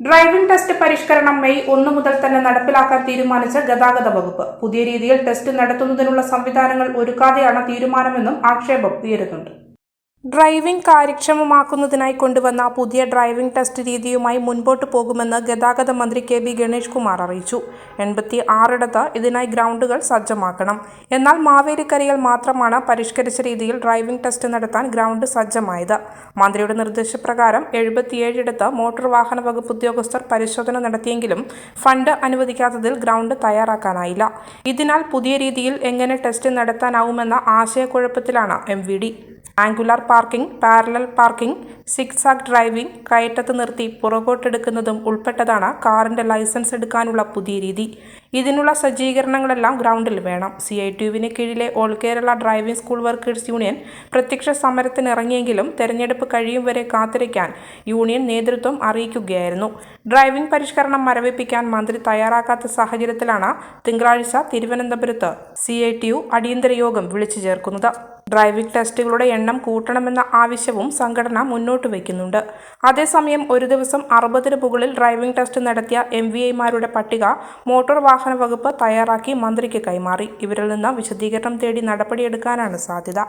Driving test പരിഷ്കരണം May ഒന്ന് മുതൽ തന്നെ നടപ്പിലാക്കാൻ തീരുമാനിച്ച ഗതാഗത വകുപ്പ്. പുതിയ രീതിയിൽ ടെസ്റ്റ് നടത്തുന്നതിനുള്ള സംവിധാനങ്ങൾ ഒരുക്കാതെയാണ് തീരുമാനമെന്നും ആക്ഷേപം ഉയരുന്നുണ്ട്. ഡ്രൈവിംഗ് കാര്യക്ഷമമാക്കുന്നതിനായി കൊണ്ടുവന്ന പുതിയ ഡ്രൈവിംഗ് ടെസ്റ്റ് രീതിയുമായി മുൻപോട്ട് പോകുമെന്ന് ഗതാഗത മന്ത്രി കെ ബി ഗണേഷ് കുമാർ അറിയിച്ചു. എൺപത്തി ആറിടത്ത് ഇതിനായി ഗ്രൗണ്ടുകൾ സജ്ജമാക്കണം. എന്നാൽ മാവേലിക്കരയിൽ മാത്രമാണ് പരിഷ്കരിച്ച രീതിയിൽ ഡ്രൈവിംഗ് ടെസ്റ്റ് നടത്താൻ ഗ്രൗണ്ട് സജ്ജമായത്. മന്ത്രിയുടെ നിർദ്ദേശപ്രകാരം എഴുപത്തിയേഴിടത്ത് മോട്ടോർ വാഹന വകുപ്പ് ഉദ്യോഗസ്ഥർ പരിശോധന നടത്തിയെങ്കിലും ഫണ്ട് അനുവദിക്കാത്തതിൽ ഗ്രൗണ്ട് തയ്യാറാക്കാനായില്ല. ഇതിനാൽ പുതിയ രീതിയിൽ എങ്ങനെ ടെസ്റ്റ് നടത്താനാവുമെന്ന ആശയക്കുഴപ്പത്തിലാണ് M V D. Angular parking parallel parking zigzag driving കയറ്റത്ത് നിർത്തി പുറകോട്ടെടുക്കുന്നതും ഉൾപ്പെട്ടതാണ് കാറിന്റെ ലൈസൻസ് എടുക്കാനുള്ള പുതിയ രീതി. ഇതിനുള്ള സജ്ജീകരണങ്ങളെല്ലാം ഗ്രൗണ്ടിൽ വേണം. സി ഐ ടി കീഴിലെ all Kerala driving school workers union പ്രത്യക്ഷ സമരത്തിനിറങ്ങിയെങ്കിലും തെരഞ്ഞെടുപ്പ് കഴിയും വരെ കാത്തിരിക്കാൻ യൂണിയൻ നേതൃത്വം അറിയിക്കുകയായിരുന്നു. ഡ്രൈവിംഗ് പരിഷ്കരണം മരവിപ്പിക്കാൻ മന്ത്രി തയ്യാറാക്കാത്ത സാഹചര്യത്തിലാണ് തിങ്കളാഴ്ച തിരുവനന്തപുരത്ത് സി ഐ ടി യു അടിയന്തര യോഗം വിളിച്ചു ചേർക്കുന്നത്. ഡ്രൈവിംഗ് ടെസ്റ്റുകളുടെ എണ്ണം കൂട്ടണമെന്ന ആവശ്യവും സംഘടന മുന്നോട്ട് വയ്ക്കുന്നുണ്ട്. അതേസമയം ഒരു ദിവസം അറുപതിന് മുകളിൽ ഡ്രൈവിംഗ് ടെസ്റ്റ് നടത്തിയ എം വി ഐമാരുടെ പട്ടിക മോട്ടോർ വാഹന വകുപ്പ് തയ്യാറാക്കി മന്ത്രിക്ക് കൈമാറി. ഇവരിൽ നിന്ന് വിശദീകരണം തേടി നടപടിയെടുക്കാനാണ് സാധ്യത.